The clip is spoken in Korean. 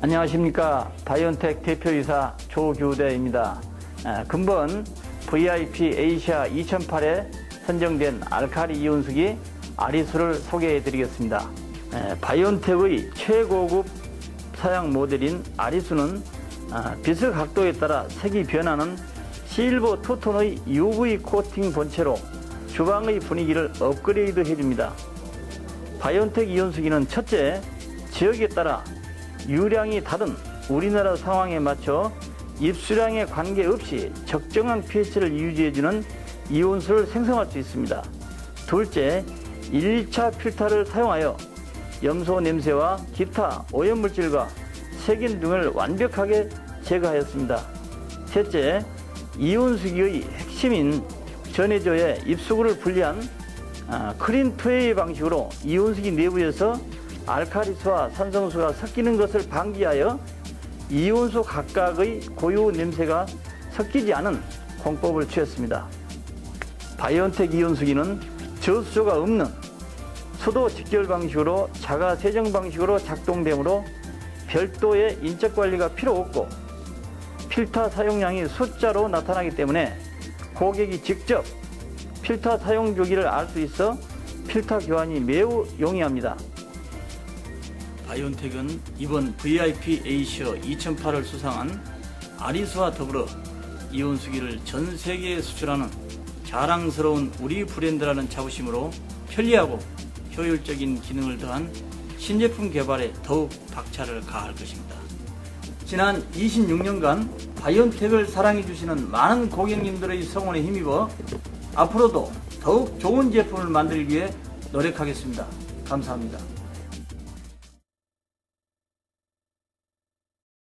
안녕하십니까 바이온텍 대표이사 조규대입니다. 아, 근본 VIP 에이시아 2008에 선정된 알카리 이온수기 아리수를 소개해 드리겠습니다. 에, 바이온텍의 최고급 사양 모델인 아리수는 아, 빛의 각도에 따라 색이 변하는 실버 투톤의 UV 코팅 본체로 주방의 분위기를 업그레이드 해줍니다. 바이온텍 이온수기는 첫째, 지역에 따라 유량이 다른 우리나라 상황에 맞춰 입수량에 관계없이 적정한 pH를 유지해주는 이온수를 생성할 수 있습니다. 둘째, 1차 필터를 사용하여 염소 냄새와 기타 오염물질과 세균 등을 완벽하게 제거하였습니다. 셋째, 이온수기의 핵심인 전해조의 입수구를 분리한 아, 크린 투웨이 방식으로 이온수기 내부에서 알카리수와 산성수가 섞이는 것을 방지하여 이온수 각각의 고유 냄새가 섞이지 않은 공법을 취했습니다. 바이온텍 이온수기는 저수조가 없는 수도 직결 방식으로 자가 세정 방식으로 작동되므로 별도의 인적 관리가 필요 없고 필터 사용량이 숫자로 나타나기 때문에 고객이 직접 필터 사용 주기를 알 수 있어 필터 교환이 매우 용이합니다. 바이온텍은 이번 VIP 에이시어 2008을 수상한 아리수와 더불어 이온 수기를 전 세계에 수출하는 자랑스러운 우리 브랜드라는 자부심으로 편리하고 효율적인 기능을 더한 신제품 개발에 더욱 박차를 가할 것입니다. 지난 26년간 바이온텍을 사랑해주시는 많은 고객님들의 성원에 힘입어 앞으로도 더욱 좋은 제품을 만들기 위해 노력하겠습니다. 감사합니다.